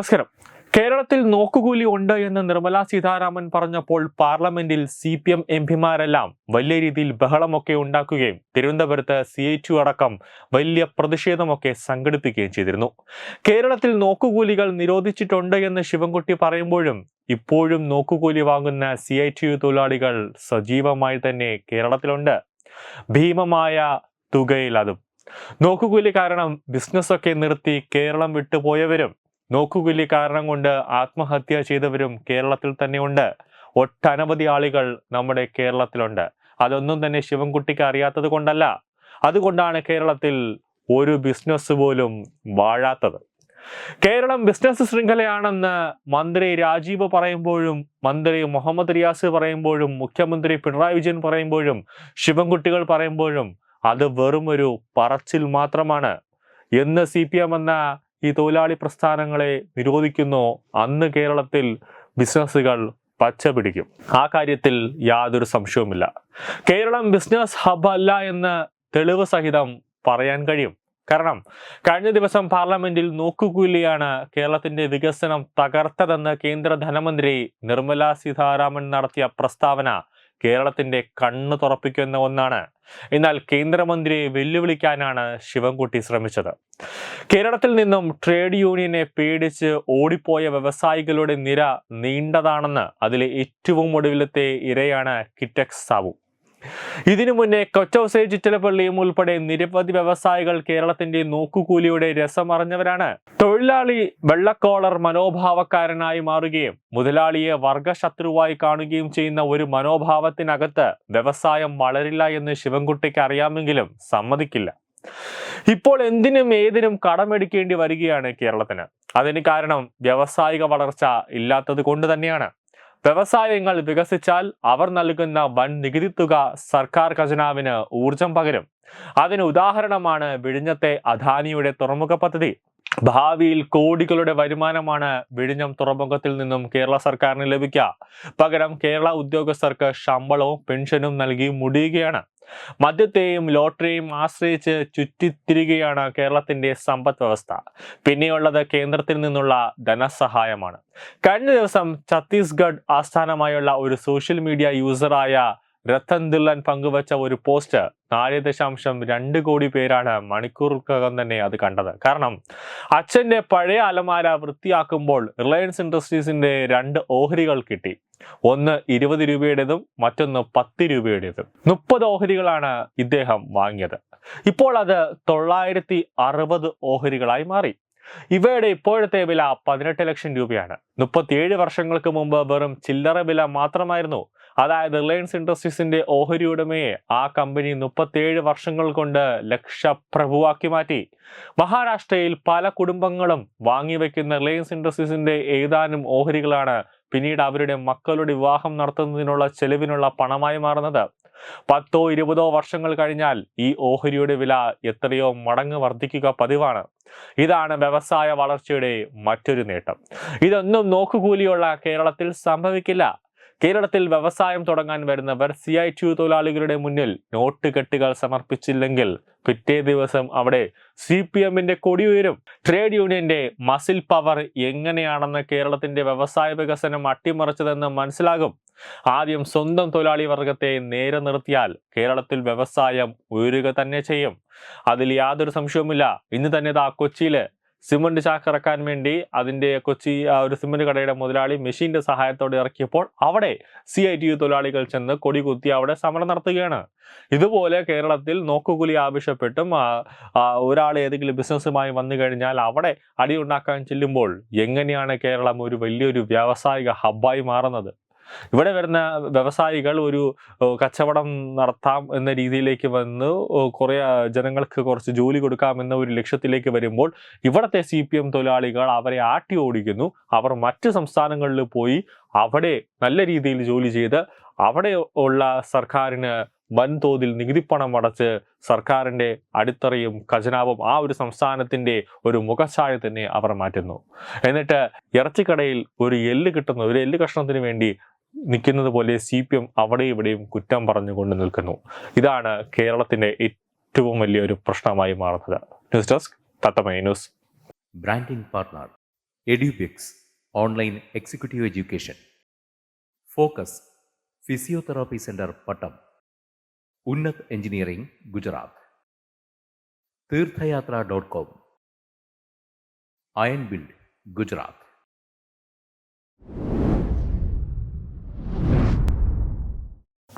നമസ്കാരം. കേരളത്തിൽ നോക്കുകൂലി ഉണ്ട് എന്ന് നിർമ്മല സീതാരാമൻ പറഞ്ഞപ്പോൾ പാർലമെന്റിൽ സി പി എം എം പിമാരെല്ലാം വലിയ രീതിയിൽ ബഹളമൊക്കെ ഉണ്ടാക്കുകയും തിരുവനന്തപുരത്ത് സി ഐ ടു അടക്കം വലിയ പ്രതിഷേധമൊക്കെ സംഘടിപ്പിക്കുകയും ചെയ്തിരുന്നു. കേരളത്തിൽ നോക്കുകൂലികൾ നിരോധിച്ചിട്ടുണ്ട് എന്ന് ശിവൻകുട്ടി പറയുമ്പോഴും ഇപ്പോഴും നോക്കുകൂലി വാങ്ങുന്ന സി ഐ ടി യു തൊഴിലാളികൾ സജീവമായി തന്നെ കേരളത്തിലുണ്ട്. ഭീമമായ തുകയിൽ അതും. നോക്കുകൂലി കാരണം ബിസിനസ്സൊക്കെ നിർത്തി കേരളം വിട്ടുപോയവരും നോക്കുകൂലി കാരണം കൊണ്ട് ആത്മഹത്യ ചെയ്തവരും കേരളത്തിൽ തന്നെയുണ്ട്. ഒട്ടനവധി ആളുകൾ നമ്മുടെ കേരളത്തിലുണ്ട്. അതൊന്നും തന്നെ ശിവൻകുട്ടിക്ക് അറിയാത്തത് കൊണ്ടല്ല. അതുകൊണ്ടാണ് കേരളത്തിൽ ഒരു ബിസിനസ് പോലും വാഴാത്തത്. കേരളം ബിസിനസ് ശൃംഖലയാണെന്ന് മന്ത്രി രാജീവ് പറയുമ്പോഴും മന്ത്രി മുഹമ്മദ് റിയാസ് പറയുമ്പോഴും മുഖ്യമന്ത്രി പിണറായി വിജയൻ പറയുമ്പോഴും ശിവൻകുട്ടികൾ പറയുമ്പോഴും അത് വെറുമൊരു പറച്ചിൽ മാത്രമാണ്. എന്ന് സി പി എം എന്ന ഈ തൊഴിലാളി പ്രസ്ഥാനങ്ങളെ നിരോധിക്കുന്നോ അന്ന് കേരളത്തിൽ ബിസിനസ്സുകൾ പച്ച പിടിക്കും ആ കാര്യത്തിൽ യാതൊരു സംശയവുമില്ല. കേരളം ബിസിനസ് ഹബ് അല്ല എന്ന് തെളിവ് സഹിതം പറയാൻ കഴിയും. കാരണം കഴിഞ്ഞ ദിവസം പാർലമെന്റിൽ നോക്കുകൂലിയാണ് കേരളത്തിന്റെ വികസനം തകർത്തതെന്ന് കേന്ദ്ര ധനമന്ത്രി നിർമ്മല സീതാരാമൻ നടത്തിയ പ്രസ്താവന കേരളത്തിന്റെ കണ്ണ് തുറപ്പിക്കുന്ന ഒന്നാണ്. എന്നാൽ കേന്ദ്രമന്ത്രിയെ വെല്ലുവിളിക്കാനാണ് ശിവൻകുട്ടി ശ്രമിച്ചത്. കേരളത്തിൽ നിന്നും ട്രേഡ് യൂണിയനെ പേടിച്ച് ഓടിപ്പോയ വ്യവസായികളുടെ നിര നീണ്ടതാണെന്ന് അതിലെ ഏറ്റവും ഒടുവിലത്തെ ഇരയാണ് കിറ്റക്സ് സാബു ഇതിനു മുന്നേ കൊച്ചൗസേ ചിറ്റലപ്പള്ളിയും ഉൾപ്പെടെ നിരവധി വ്യവസായികൾ കേരളത്തിന്റെ നോക്കുകൂലിയുടെ രസമറിഞ്ഞവരാണ്. തൊഴിലാളി വെള്ളക്കോളർ മനോഭാവക്കാരനായി മാറുകയും മുതലാളിയെ വർഗശത്രുവായി കാണുകയും ചെയ്യുന്ന ഒരു മനോഭാവത്തിനകത്ത് വ്യവസായം വളരില്ല എന്ന് ശിവൻകുട്ടിക്ക് അറിയാമെങ്കിലും സമ്മതിക്കില്ല. ഇപ്പോൾ എന്തിനും ഏതിനും കടമെടുക്കേണ്ടി വരികയാണ് കേരളത്തിന്. അതിന് കാരണം വ്യാവസായിക വളർച്ച ഇല്ലാത്തത് കൊണ്ട് തന്നെയാണ്. വ്യവസായങ്ങൾ വികസിച്ചാൽ അവർ നൽകുന്ന വൻ നികുതി തുക സർക്കാർ ഖജനാവിന് ഊർജം പകരും. അതിന് ഉദാഹരണമാണ് വിഴിഞ്ഞത്തെ അദാനിയുടെ തുറമുഖ പദ്ധതി. ഭാവിയിൽ കോടികളുടെ വരുമാനമാണ് വിഴിഞ്ഞം തുറമുഖത്തിൽ നിന്നും കേരള സർക്കാരിന് ലഭിക്കുക. പകരം കേരള ഉദ്യോഗസ്ഥർക്ക് ശമ്പളവും പെൻഷനും നൽകി മുടിയുകയാണ്. മദ്യത്തെയും ലോട്ടറിയും ആശ്രയിച്ച് ചുറ്റിത്തിരികയാണ് കേരളത്തിന്റെ സമ്പദ് വ്യവസ്ഥ. പിന്നെയുള്ളത് കേന്ദ്രത്തിൽ നിന്നുള്ള ധനസഹായമാണ്. കഴിഞ്ഞ ദിവസം ഛത്തീസ്ഗഡ് ആസ്ഥാനമായുള്ള ഒരു സോഷ്യൽ മീഡിയ യൂസറായ രത്തൻ ദില്ലൻ പങ്കുവച്ച ഒരു പോസ്റ്റ് നാല് ദശാംശം രണ്ട് കോടി പേരാണ് മണിക്കൂറുകൾക്കകം തന്നെ അത് കണ്ടത്. കാരണം അച്ഛന്റെ പഴയ അലമാര വൃത്തിയാക്കുമ്പോൾ റിലയൻസ് ഇൻഡസ്ട്രീസിന്റെ രണ്ട് ഓഹരികൾ കിട്ടി. ഒന്ന് ഇരുപത് രൂപയുടേതും മറ്റൊന്ന് പത്ത് രൂപയുടേതും. മുപ്പത് ഓഹരികളാണ് ഇദ്ദേഹം വാങ്ങിയത്. ഇപ്പോൾ അത് തൊള്ളായിരത്തി അറുപത് ഓഹരികളായി മാറി. ഇവയുടെ ഇപ്പോഴത്തെ വില പതിനെട്ട് ലക്ഷം രൂപയാണ്. മുപ്പത്തിയേഴ് വർഷങ്ങൾക്ക് മുമ്പ് വെറും ചില്ലറ വില മാത്രമായിരുന്നു. അതായത് റിലയൻസ് ഇൻഡസ്ട്രീസിന്റെ ഓഹരി ഉടമയെ ആ കമ്പനി മുപ്പത്തിയേഴ് വർഷങ്ങൾ കൊണ്ട് ലക്ഷപ്രഭുവാക്കി മാറ്റി. മഹാരാഷ്ട്രയിൽ പല കുടുംബങ്ങളും വാങ്ങിവെക്കുന്ന റിലയൻസ് ഇൻഡസ്ട്രീസിന്റെ ഏതാനും ഓഹരികളാണ് പിന്നീട് അവരുടെ മക്കളുടെ വിവാഹം നടത്തുന്നതിനുള്ള ചെലവിനുള്ള പണമായി മാറുന്നത്. പത്തോ ഇരുപതോ വർഷങ്ങൾ കഴിഞ്ഞാൽ ഈ ഓഹരിയുടെ വില എത്രയോ മടങ്ങ് വർദ്ധിക്കുക പതിവാണ്. ഇതാണ് വ്യവസായ വളർച്ചയുടെ മറ്റൊരു നേട്ടം. ഇതൊന്നും നോക്കുകൂലിയുള്ള കേരളത്തിൽ സംഭവിക്കില്ല. കേരളത്തിൽ വ്യവസായം തുടങ്ങാൻ വരുന്നവർ സി ഐ ടി തൊഴിലാളികളുടെ മുന്നിൽ നോട്ട് കെട്ടുകൾ സമർപ്പിച്ചില്ലെങ്കിൽ പിറ്റേ ദിവസം അവിടെ സി പി എമ്മിന്റെ കൊടി ഉയരും. ട്രേഡ് യൂണിയന്റെ മസിൽ പവർ എങ്ങനെയാണെന്ന് കേരളത്തിന്റെ വ്യവസായ വികസനം അട്ടിമറിച്ചതെന്ന് മനസ്സിലാകും. ആദ്യം സ്വന്തം തൊഴിലാളി വർഗത്തെ നേരെ നിർത്തിയാൽ കേരളത്തിൽ വ്യവസായം ഉയരുക തന്നെ ചെയ്യും. അതിൽ യാതൊരു സംശയവുമില്ല. ഇന്ന് തന്നെ ഇതാ കൊച്ചിയിൽ സിമന്റ് ചാക്ക് ഇറക്കാൻ വേണ്ടി അതിന്റെ കൊച്ചി ഒരു സിമന്റ് കടയുടെ മുതലാളി മെഷീന്റെ സഹായത്തോടെ ഇറക്കിയപ്പോൾ അവിടെ സി ഐ ടി യു തൊഴിലാളികൾ ചെന്ന് കൊടി കുത്തി അവിടെ സമരം നടത്തുകയാണ്. ഇതുപോലെ കേരളത്തിൽ നോക്കുകൂലി ആവശ്യപ്പെട്ടും ഒരാൾ ഏതെങ്കിലും ബിസിനസ്സുമായി വന്നു കഴിഞ്ഞാൽ അവിടെ അടിയുണ്ടാക്കാൻ ചെല്ലുമ്പോൾ എങ്ങനെയാണ് കേരളം ഒരു വലിയൊരു വ്യാവസായിക ഹബ്ബായി മാറുന്നത്? ഇവിടെ വരുന്ന വ്യവസായികൾ ഒരു കച്ചവടം നടത്താം എന്ന രീതിയിലേക്ക് വന്ന് കുറേ ജനങ്ങൾക്ക് കുറച്ച് ജോലി കൊടുക്കാം എന്ന ഒരു ലക്ഷ്യത്തിലേക്ക് വരുമ്പോൾ ഇവിടത്തെ സി പി എം തൊഴിലാളികൾ അവരെ ആട്ടി ഓടിക്കുന്നു. അവർ മറ്റ് സംസ്ഥാനങ്ങളിൽ പോയി അവിടെ നല്ല രീതിയിൽ ജോലി ചെയ്ത് അവിടെ ഉള്ള സർക്കാരിന് വൻതോതിൽ നികുതിപ്പണം അടച്ച് സർക്കാരിന്റെ അടിത്തറയും ഖജനാവും ആ ഒരു സംസ്ഥാനത്തിന്റെ ഒരു മുഖശായ തന്നെ അവർ മാറ്റുന്നു. എന്നിട്ട് ഇറച്ചിക്കടയിൽ ഒരു എല്ല് കിട്ടുന്ന ഒരു എല്ല് കഷ്ണത്തിന് വേണ്ടി നിൽക്കുന്നത് പോലെ സി പി എം അവിടെ ഇവിടെയും കുറ്റം പറഞ്ഞുകൊണ്ട് നിൽക്കുന്നു. ഇതാണ് കേരളത്തിന്റെ ഏറ്റവും വലിയൊരു പ്രശ്നമായി മാറുന്നത്. News desk news. Branding partner Edubix online executive education. Focus physiotherapy centre Pattom. Unnat engineering Gujarat. Theerthayathra dot com. Iron build Gujarat.